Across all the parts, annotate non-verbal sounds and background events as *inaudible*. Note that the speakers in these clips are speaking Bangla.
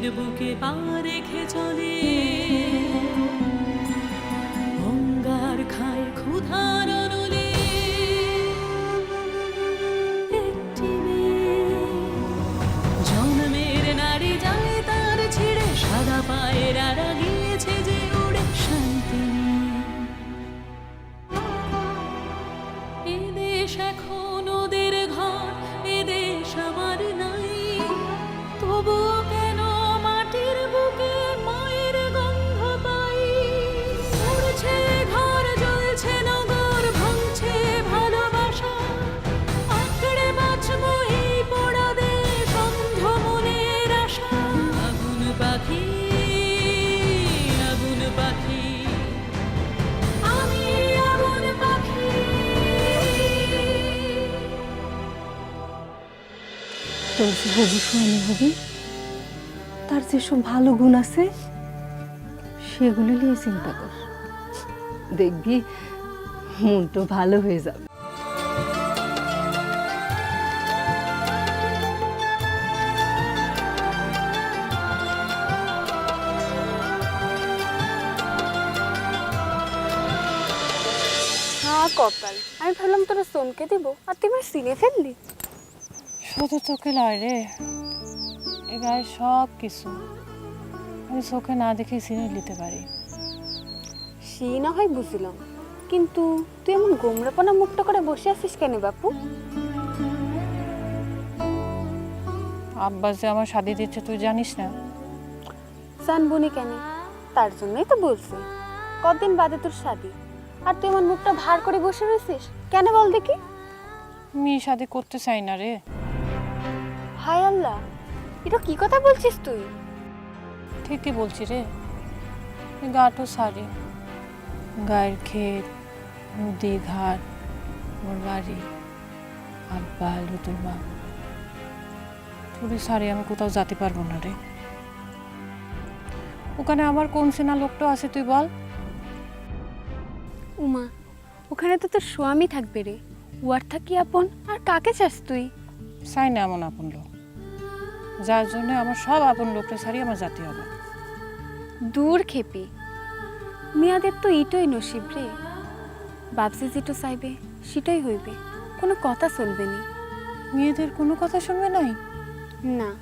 বুকে পা রেখে চলে। হবু স্বামী হবি তার যেসব ভালো গুণ আছে, সেগুলো নিয়ে চিন্তা কর। দেখবি মনটা ভালো হয়ে যাবে। হ্যাঁ কপাল। আমি ভাবলাম তোরা সোনকে দিব, আর তুই এবার সিনে ফেললি। শুধু চোখে লয় রে এ গায়ে সব কিছু। আমি চোখে না দেখে চিনে নিতে পারি। সে না হয় বুঝলাম। কিন্তু তুই এমন গোমরাপনা মুক্ত করে বসে আছিস কেন বাপু? আব্বা যে আমার শাদি দিচ্ছে তুই জানিস না? জানবনি কেন? তার জন্যই তো বলছি। কতদিন বাদে তোর শাদি আর তুই এমন মুখটা ভার করে বসে রয়েছিস? কেন বল দেখি। আমি শাদি করতে চাই না রে। হায় আল্লাহ এটা কি কথা বলছিস তুই? ঠিকই বলছি রে গাটো সারি গায়ের ক্ষেত নদী ঘাট ওর বাড়ি আব্বা লুতুর মা। তুই সারি আমি কোথাও যেতে পারব না রে। ওখানে আমার কোন সেনা লোকটা আছে তুই বল? উমা ওখানে তো তোর স্বামী থাকবে রে। উয়ার থাকি আপন? আর কাকে চাস তুই? চাই না এমন আপন লোক। যার জন্য আমার সব আপন লোকটা সারি আমার জাতি হবে। দূর খেপি। মেয়াদের তো ইটোই নসিব রে। বাপসি যেটো চাইবে সেটাই হইবে। কোনো কথা চলবে নি। মেয়েদের কোনো কথা শুনবে নাই? না।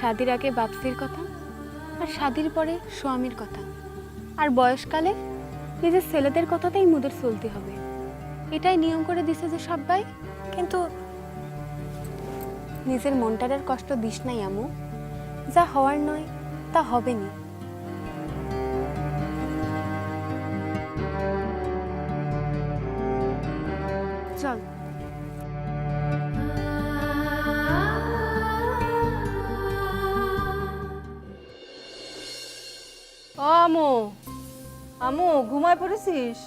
শাদির আগে বাপসির কথা আর শাদির পরে স্বামীর কথা। আর বয়সকালে নিজের ছেলেদের কথাতেই মুদের চলতে হবে। এটাই নিয়ম করে দিছে যে সবাই কিন্তু নিজের মনটারের কষ্ট দিস নাই আমু যা হওয়ার নয় তা হবে নি চল। ও আমু আমু ঘুমায় পড়েছিস?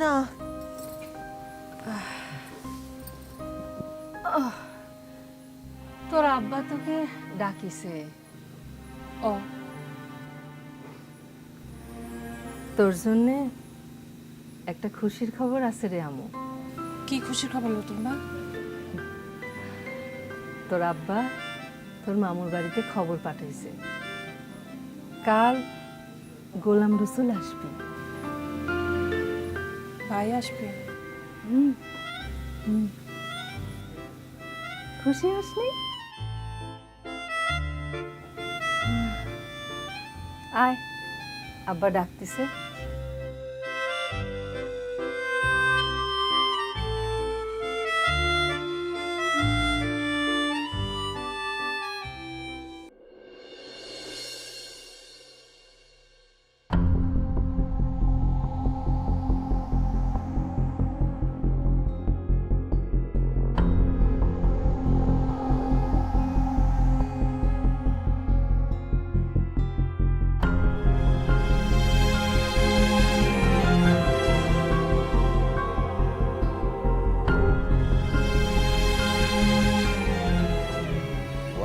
না। তোর আব্বা তোকে ডাকিছে। ও। তোর জন্যে একটা খুশির খবর আছে রে আমু কি খুশির খবর নতুন মা? তোর আব্বা তোর মামুর বাড়িতে খবর পাঠাইছে। কাল গোলাম রসুল আসবে। ভাই আসবে? হুম। হুম। খুশি আসনি আয় আব্বা ডাকতেছে।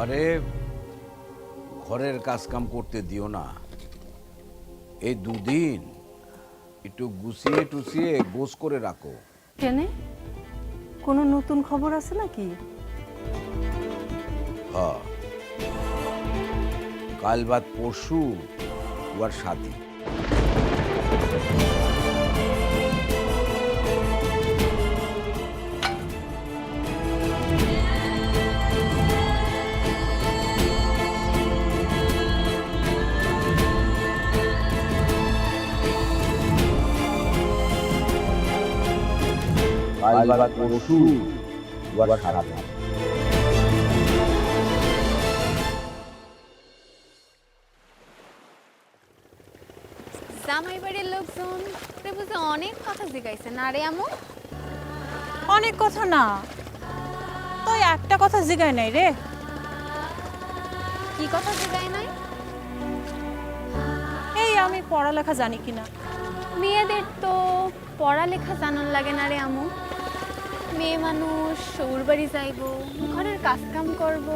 ঘরে ঘরের কাজ কাম করতে দিও না। এই দুদিন একটু গুছিয়ে টুছিয়ে গোস করে রাখো। কেনে? কোনো নতুন খবর আছে নাকি? হ্যাঁ। কাল বাদ পরশু উয়ার শাদি জামাই বাড়ির লোকজন তোরে বুঝে অনেক কথা জিগাইছে না রে আমু অনেক কথা না। তো একটা কথা জিগায় নাই রে। কি কথা জিগাই নাই? এই আমি পড়ালেখা জানি কিনা। মেয়েদের তো পড়ালেখা জানার লাগে না রে আমু মেয়ে মানুষ সৌর বাড়ি যাইব ঘরের কাজ কাম করব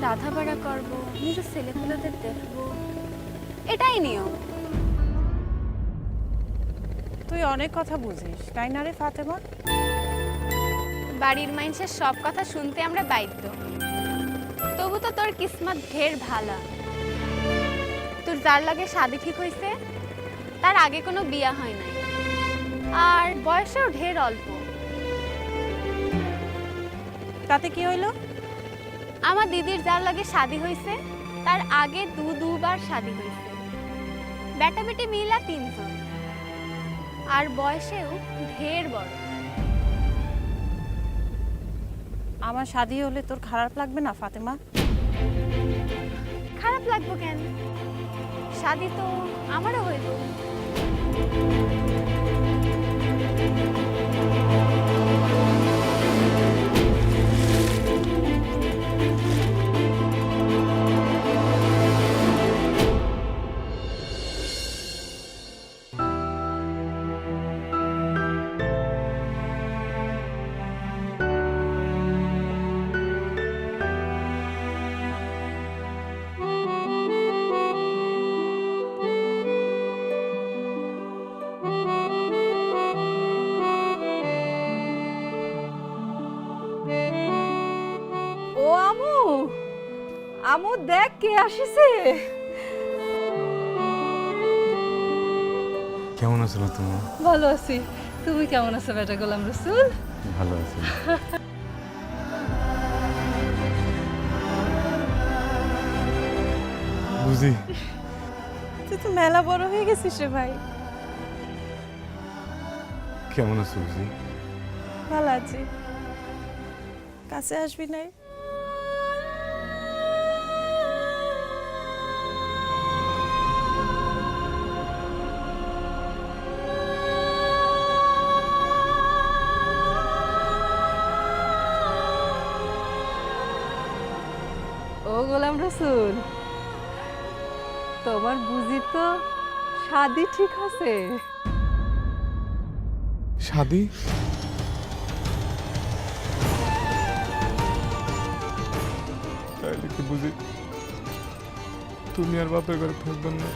রাধা বাড়া করব নিজের ছেলেপুলেদের দেখব। এটাই নিয়ম। তুই অনেক কথা বুঝিস তাই না রে ফাতেমা? বাড়ির মানুষের সব কথা শুনতে আমরা বাধ্য। তবু তো তোর কিসমত ঢের ভালা। তোর যার লাগে শাদি ঠিক হয়েছে তার আগে কোনো বিয়া হয় নাই। আর বয়সেও ঢের অল্প। তাতে কি হইল? আমার দিদির যার লাগে শাদি হয়েছে তার আগে দু দুবার শাদি হয়েছে বেটা বেটি মিলা তিনজন। আর বয়সেও ঢের বড়। আমার শাদি হলে তোর খারাপ লাগবে না ফাতেমা? খারাপ লাগবো কেন? শাদি তো আমারও হইব কে আসিছে? কেমন আছো তুমি ভালো আছি। তুমি কেমন আছো বেটা গোলাম রসুল? ভালো আছি। বুঝি। তুই তো মেলা বড় হয়ে গেছিস রে ভাই। কেমন আছো বুঝি? ভালো আছি। কাছে আসবি নাই? গোলাম রসুল। তোমার বুঝি তো শাদি ঠিক আছে? শাদি? তাইলে কি বুঝি তুমি আর বাপের ঘরে থাকবেন না?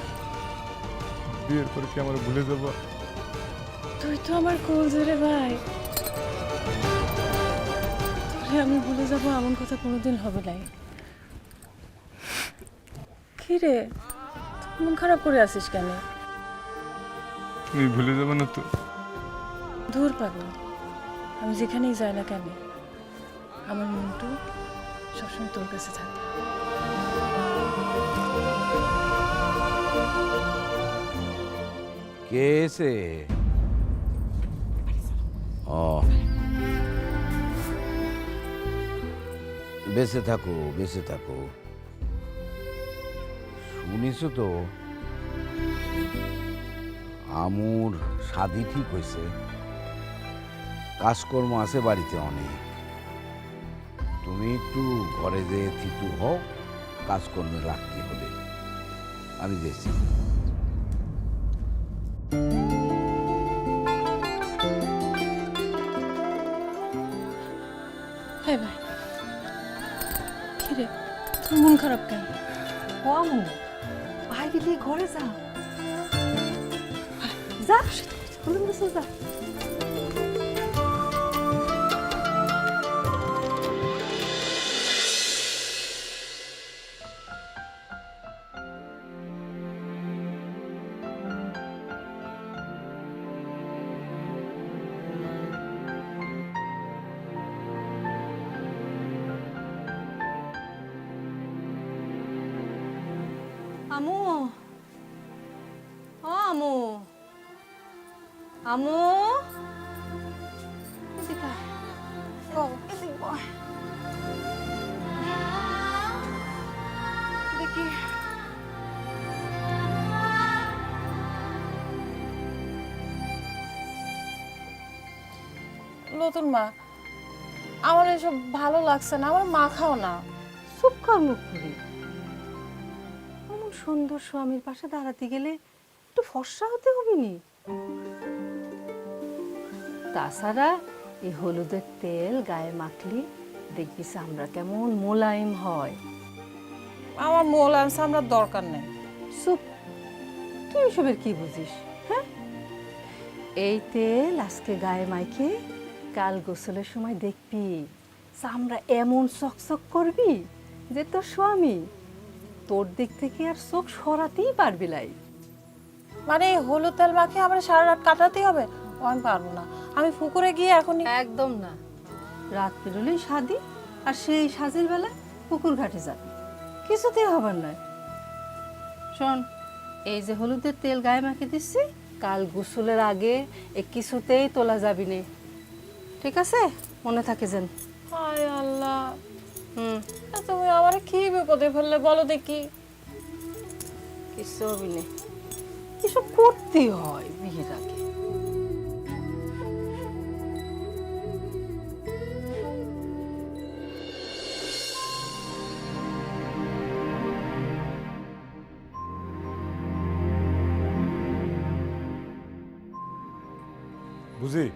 বিয়ের পরে কি আমার ভুলে যাব? তুই তো আমার কোল রে ভাই। তোরে আমি ভুলে যাব এমন কথা কোনোদিন হবে নাই। কি রে মন খারাপ করে আসিস কেন? তুমি ভুলে যাবে না তো। দূর পাগল আমি যেখানেই যাই না কেন আমার মনটু সবসময় তোর কাছে থাকে। কে এসে? ও। বেঁচে থাকো বেঁচে থাকো। শুনিস তো? আমুর শাদি ঠিক হয়েছে কাজকর্ম আছে বাড়িতে অনেক। তুমি একটু ঘরে যে থিতু হও কাজকর্মে রাখতে হবে। আমি দেখছি হ্যাঁ ভাই কি রে? মন খারাপ কেন? ও আমু বাইরে গিয়ে ঘরে যা যা গোলাম রসুল যা আমু ও আমু আমু। দেখি নতুন মা আমার এসব ভালো লাগছে না আমার মা খাও না। চুপ কর মুখ সুন্দর স্বামীর পাশে দাঁড়াতে গেলে একটু ফর্সা হতে হবে নি তাছাড়া এই হলুদের তেল গায়ে মাখলি দেখবি চামড়া কেমন মোলায়েম হয়। আমার মোলায়েম আমরা দরকার নেই। চুপ। তুই এসবের কি বুঝিস হ্যাঁ? এই তেল আজকে গায়ে মাইকে কাল গোসলের সময় দেখবি চামড়া এমন চকচক করবি যে তোর স্বামী তোর দিক থেকে আর চোখ সরাতেই পারবি লাই। মানে এই হলুদ তেল মাখিয়ে আমরা সারা রাত কাটাতেই হবে? ও আমি পারব না। আমি পুকুরে গিয়ে এখনই একদম না। রাত পেরোলেই সাদি আর সেই সাজের বেলা পুকুর ঘাটে যাবি। কিছুতেই হবার নয় শোন এই যে হলুদের তেল গায়ে মাখে দিচ্ছি কাল গোসলের আগে এ কিছুতেই তোলা যাবি নে। ঠিক আছে? মনে থাকে যেন। হায় আল্লাহ। হুম। তা তুমি আমার কি বিপদে ফেললে বলো দেখি। কিছু হবি নে। এসব করতেই হয় বিয়ের আগে বুঝি?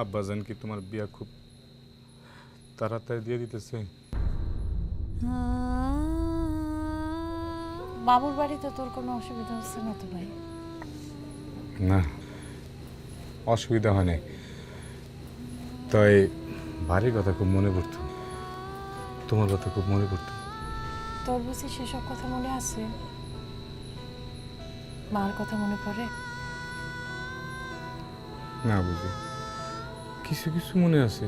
আব্বাজান কি তোমার বিয়া খুব তাড়াতাড়ি দিয়ে দিতেছে? বাবুর বাড়িতে তোর কোনো অসুবিধা হচ্ছে না তো ভাই? না অসুবিধা হয় নাই। তাই বাড়ির কথা খুব মনে পড়তো। তোমার কথা খুব মনে পড়তো। তোর বুঝি সেসব কথা মনে আছে? মার কথা মনে পড়ে? না বুঝি। কিছু কিছু মনে আছে।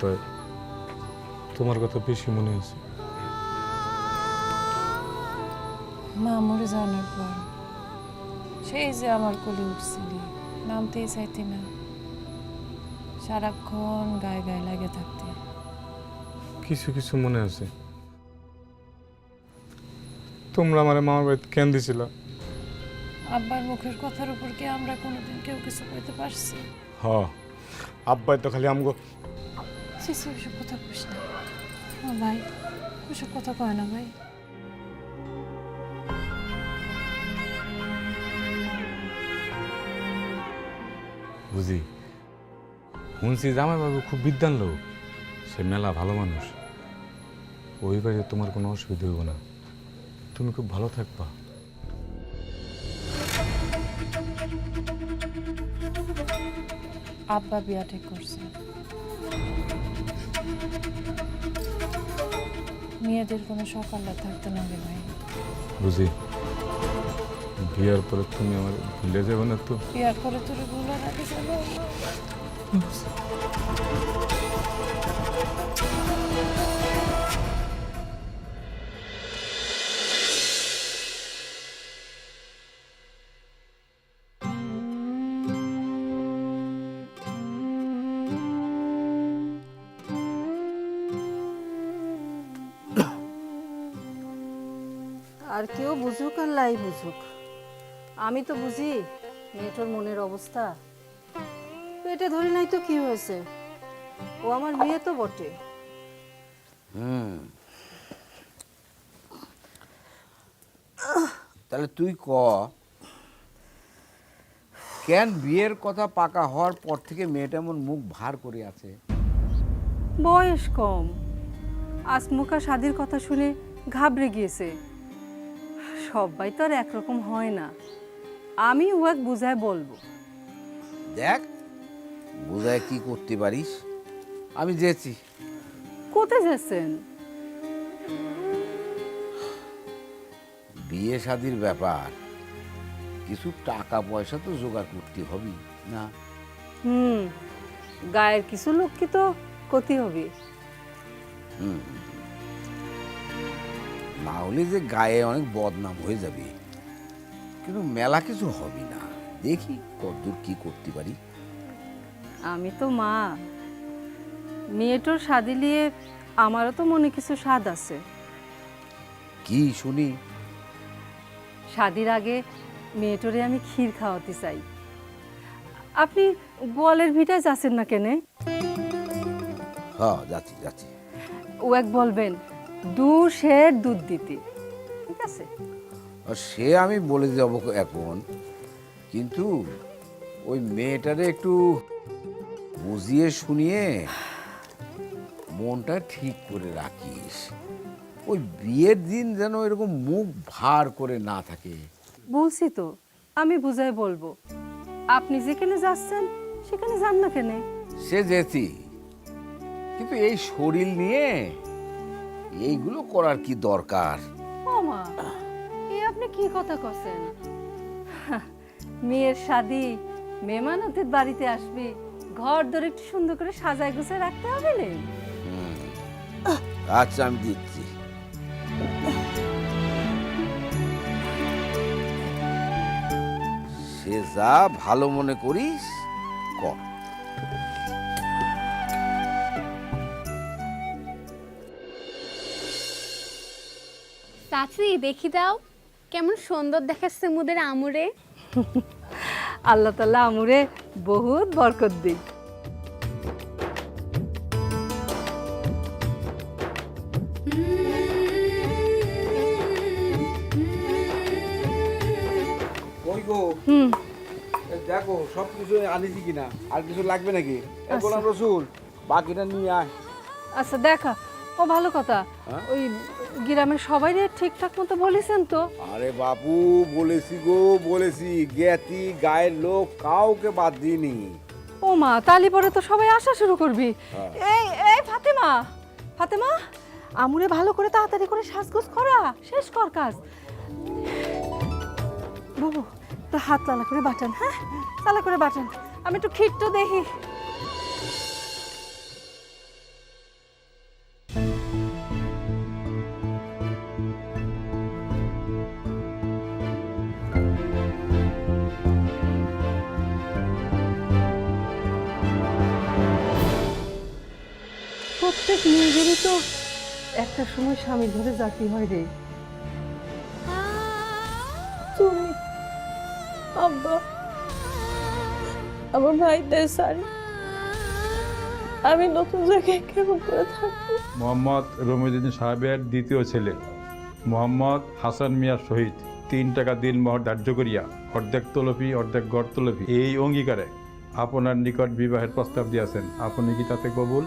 তাই তোমার কথা বেশি মনে আছে। মা মরে যাওয়ার পর সেই যে আমার কোলে উঠছিলি নামতেই চাইতে না। সারাক্ষণ গায়ে গায়ে লাগে থাকতে। কিছু কিছু মনে আছে। তোমরা আমার মামার বাড়িতে কেন দিছিল? আব্বার মুখের কথার উপর কি আমরা কোনোদিন কেউ কিছু কইতে পারছি? হ আব্বাই তো খালি আমগো সিসি ওসব কথা কইস না। ও ভাই ওসব কথা কয় না ভাই। বুঝি শুনছি জামাইবাবু খুব বিদ্যান লোক। সে মেলা ভালো মানুষ। ওই বাড়িতে তোমার কোনো অসুবিধা হইব না। তুমি খুব ভালো থাকবা। আব্বা বিয়া ঠিক করছে। মেয়েদের কোনো সকালে থাকতে লাগে ভাই। বুঝি। বিয়ার পরে তুমি আমার ভুলে যাবে না তো? বিয়ার পরে তোর ভুলে রাখি আর কেউ বুঝুক আর লাই বুঝুক। আমি তো বুঝি মেয়েটার মনের অবস্থা। পেটে ধরে নাই তো কি হয়েছে? ও আমার মেয়ে তো বটে। হুম। তাহলে তুই ক? কেন বিয়ের কথা পাকা হওয়ার পর থেকে মেয়েটা এমন মুখ ভার করে আছে? বয়স কম। আসমুখা স্বাদের কথা শুনে ঘাবড়ে গিয়েছে। সবাই তো আর একরকম হয় না। আমি উয়াক বুঝায় বলব। দেখ বোঝায় কি করতে পারিস? আমি যেছি। কোথায় যাচ্ছেন? বিয়ে শাদির ব্যাপার। কিছু টাকা পয়সা তো জোগাড় করতে হবে। না। হুম গায়ের কিছু লোক কি তো ক্ষতি হবে। হুম। না হলে যে গায়ে অনেক বদনাম হয়ে যাবে। কিন্তু মেলা কিছু হবে না। দেখি কতদূর কি করতে পারি। আমি তো মা। মেয়েটোর স্বাদে নিয়ে আমারও তো মনে কিছু স্বাদ আছে। কি শুনি? স্বাদের আগে মেয়েটোরে আমি ক্ষীর খাওয়াতে চাই। আপনি গোয়ালের ভিটায় যাচ্ছেন না কেনে? হ্যাঁ যাচ্ছি যাচ্ছি। ও এক বলবেন দু শের দুধ দিতে। ঠিক আছে? সে আমি বলে যাব এখন কিন্তু ওই মেয়েটারে একটু বুঝিয়ে শুনিয়ে মনটা ঠিক করে রাখিস। ওই বিয়ের দিন যেন এরকম মুখ ভার করে না থাকে। বলছি তো আমি বুঝাই বলব। আপনি যেখানে যাচ্ছেন সেখানে যান না কেনে? সে যেতি। কিন্তু এই শরীর নিয়ে এইগুলো করার কি দরকার? ও মা এ আপনি কি কথা কছেন? মেয়ের শাদি মেহমানতের বাড়িতে আসবে ঘর ধরে একটু সুন্দর করে সাজায় গুছায় রাখতে হবে না। আচ্ছা আমি দিচ্ছি। সে যা ভালো মনে করিস কর। চাচি দেখি দাও। কেমন সুন্দর দেখাচ্ছে মুদের আমুরে। *laughs* আল্লাহ তাল্লাহ আমুরে বহুত বরকত দিক। হুম। দেখো সব কিছু আনিছি কিনা? আর কিছু লাগবে নাকি? এ গোলাম রসুল বাকিটা নিয়ে আয়। আচ্ছা দেখা। ও ভালো কথা। হ্যাঁ? ওই গ্রামের সবাই ঠিকঠাক মতো বলেছেন তো। আরে বাপু বলেছি গো বলেছি। জ্ঞাতি গায়ের লোক কাউকে বাদ দিইনি। ও মা তালি পরে তো সবাই আসা শুরু করবি। হ্যাঁ। এই এই ফাতেমা ফাতেমা আমুরে ভালো করে তাড়াতাড়ি করে সাজগোজ করা শেষ কর কাজ। বাবু তো হাত লালা করে বাটান হ্যাঁ? লালা করে বাটান আমি একটু খিট্টু দেখি। মেয়েদেরই তো একটা সময় স্বামী ধরে জাতি হয় রে। তুমি আব্বা, আমার আমি নতুন জায়গায় কেমন করে থাকব? মোহাম্মদ রমিউদ্দিন সাহেবের দ্বিতীয় ছেলে, মোহাম্মদ হাসান মিয়ার শহীদ তিন টাকা দিন মহর ধার্য করিয়া অর্ধেক তলফি, অর্ধেক গড় তলফি এই অঙ্গীকারে আপনার নিকট বিবাহের প্রস্তাব দিয়েছেন। আপনি কি তাতে কবুল?